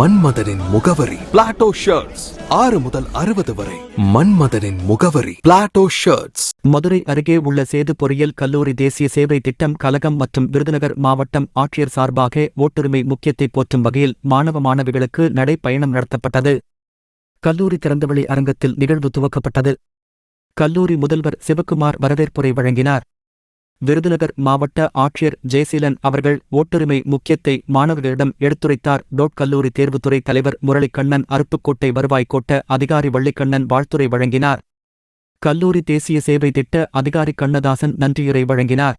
மன்மதனின் முகவரி. Plato shirts ஆறு முதல் அறுபது வரை. மன்மதனின் முகவரி. பிளாட்டோ ஷர்ட்ஸ் மதுரை அருகே உள்ள சேது பொறியியல் கல்லூரி தேசிய சேவை திட்டம் கலகம் மற்றும் விருதுநகர் மாவட்டம் ஆட்சியர் சார்பாக ஓட்டுரிமை முக்கியத்தை போற்றும் வகையில் மாணவ மாணவிகளுக்கு நடைப்பயணம் நடத்தப்பட்டது. கல்லூரி திறந்தவெளி அரங்கத்தில் நிகழ்வு துவக்கப்பட்டது. கல்லூரி முதல்வர் சிவக்குமார் வரவேற்புரை வழங்கினார். விருதுநகர் மாவட்ட ஆட்சியர் ஜெயசீலன் அவர்கள் ஓட்டுரிமை முக்கியத்தை மாணவர்களிடம் எடுத்துரைத்தார். டோட் கல்லூரி தேர்வுத்துறை தலைவர் முரளிக்கண்ணன் அருப்புக்கோட்டை வருவாய் கோட்ட அதிகாரி வள்ளிக்கண்ணன் வாழ்த்துரை வழங்கினார். கல்லூரி தேசிய சேவை திட்ட அதிகாரி கண்ணதாசன் நன்றியுரை வழங்கினார்.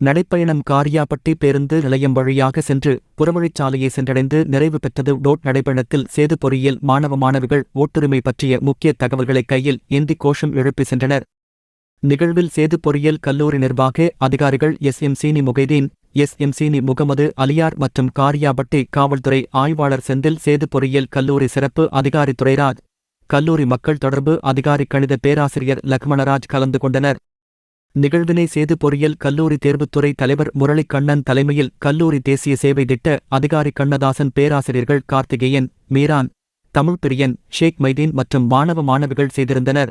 நடைப்பயணம் காரியாபட்டி பேருந்து நிலையம் வழியாக சென்று புறவழிச்சாலையை சென்றடைந்து நிறைவு பெற்றது. டோட் நடைப்பயணத்தில் சேது பொறியியல் மாணவ மாணவிகள் ஓட்டுரிமை பற்றிய முக்கிய தகவல்களை கையில் ஏந்தி கோஷம் எழுப்பி சென்றனர். நிகழ்வில் சேது பொறியியல் கல்லூரி நிர்வாக அதிகாரிகள் எஸ். எம். சீனி முகைதீன் எஸ். எம். சீனி முகமது அலியார் மற்றும் காரியாபட்டி காவல்துறை ஆய்வாளர் செந்தில் சேது பொறியியல் கல்லூரி சிறப்பு அதிகாரி துரைராஜ் கல்லூரி மக்கள் தொடர்பு அதிகாரி கணித பேராசிரியர் லக்மணராஜ் கலந்து கொண்டனர். நிகழ்வினை சேது பொறியியல் கல்லூரி தேர்வுத்துறை தலைவர் முரளிக்கண்ணன் தலைமையில் கல்லூரி தேசிய சேவை திட்ட அதிகாரி கண்ணதாசன் பேராசிரியர்கள் கார்த்திகேயன் மீரான் தமிழ் பிரியன் ஷேக் மைதீன் மற்றும் மாணவ மாணவிகள் செய்திருந்தனர்.